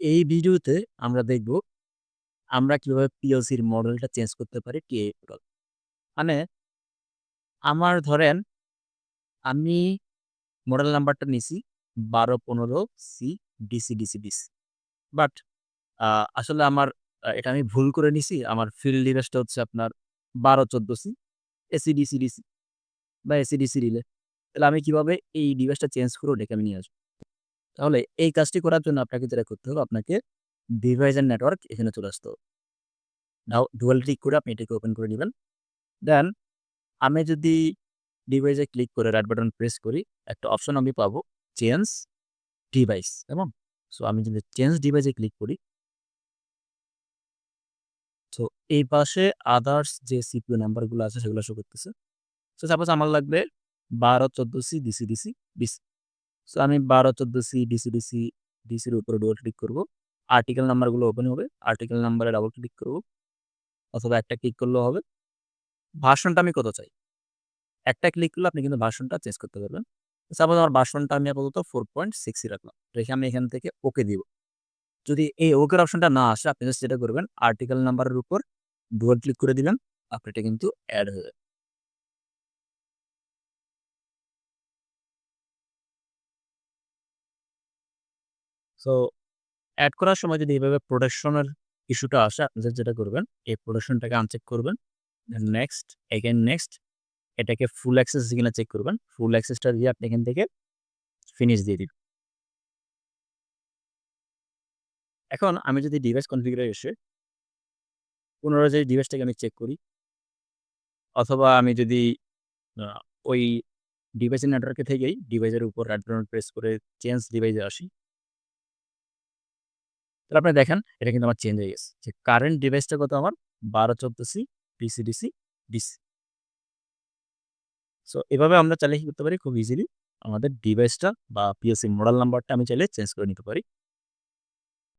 এই ভিডিওতে আমরা দেখব আমরা কীভাবে পিএলসির মডেলটা চেঞ্জ করতে পারি টিআই মডেল। মানে আমার ধরেন আমি মডেল নাম্বারটা নিছি ১২-১৫ C DC, DC, DC. But আসলে আমার এটা আমি ভুল করে নিছি। আমার ফিল্ড ডিভাইসটা হচ্ছে আপনার ১২-১৪ সি এসি, ডিসি, ডিসি বা এসি, ডিসি রিলে। তাহলে আমি কীভাবে এই ডিভাইসটা চেঞ্জ করে ওটাকে আমি নিয়ে আসব? তাহলে এই কাজটি করার জন্য আপনাকে যেটা করতে হবে আপনাকে ডিভাইস এন্ড নেটওয়ার্ক এখানে চলে আসতে হবে। নাও ডুয়াল ক্লিক করে আপনি এটাকে ওপেন করে নেবেন দেন আমি যদি ডিভাইসে ক্লিক করে রাইট বাটন প্রেস করি, একটা অপশন আমি পাবো চেঞ্জ ডিভাইস এবং সো আমি যদি চেঞ্জ ডিভাইসে ক্লিক করি সো এই পাশে আদার্স যে সিপিইউ নাম্বারগুলো আছে সেগুলো শো করতেছে। সো সাপোজ আমার লাগবে ১২-১৪ C DC, DC, DC. So আমি ১২-১৪ সি ডিসি, ডিসি, ডিসির উপরে ডবল ক্লিক করব আর্টিকেল নাম্বারগুলো ওপেন হবে। আর্টিকেল নাম্বারে ডাবল ক্লিক করব। অথবা একটা ক্লিক করলেও হবে। ভার্সনটা আমি কত চাই? একটা ক্লিক করলে আপনি কিন্তু ভার্সনটা চেঞ্জ করতে পারবেন। সাপোজ আমার ভার্সনটা আমি আপাতত 4.6 ই রাখলাম। রেখে আমি এখান থেকে ওকে দিব। যদি এই ওকের অপশনটা না আসে আপনি যেটা করবেন আর্টিকেল নাম্বারের উপর ডুয়াল ক্লিক করে দিবেন। আপনার এটা কিন্তু অ্যাড হয়ে যাবে। সো অ্যাড করার সময় যদি এভাবে প্রোটেকশন এর ইস্যুটা আসে আপনি যেটা করবেন এই প্রোটেকশনটাকে আনচেক করবেন। নেক্সট, এগেইন নেক্সট এটাকে ফুল অ্যাক্সেস কিনা চেক করবেন। ফুল অ্যাক্সেসটা দিয়ে আপনি এখান থেকে ফিনিশ দিয়ে দিবেন। এখন আমি যদি ডিভাইস কনফিগারে এসে পুনরায় যদি ডিভাইসটাকে আমি চেক করি অথবা আমি যদি ওই ডিভাইসের নেটওয়ার্কে থেকেই ডিভাইসের উপর রাইট প্রেস করে চেঞ্জ ডিভাইসে আসি। তাহলে আপনি দেখেন এটা কিন্তু আমার চেঞ্জ হয়ে গেছে। যে কারেন্ট ডিভাইসটা কত আমার ১২-১৪ C DC, DC, DC. So এভাবে আমরা চাইলে কি করতে পারি খুব ইজিলি আমাদের ডিভাইসটা বা পিএসসি মডেল নাম্বারটা আমি চাইলে চেঞ্জ করে নিতে পারি।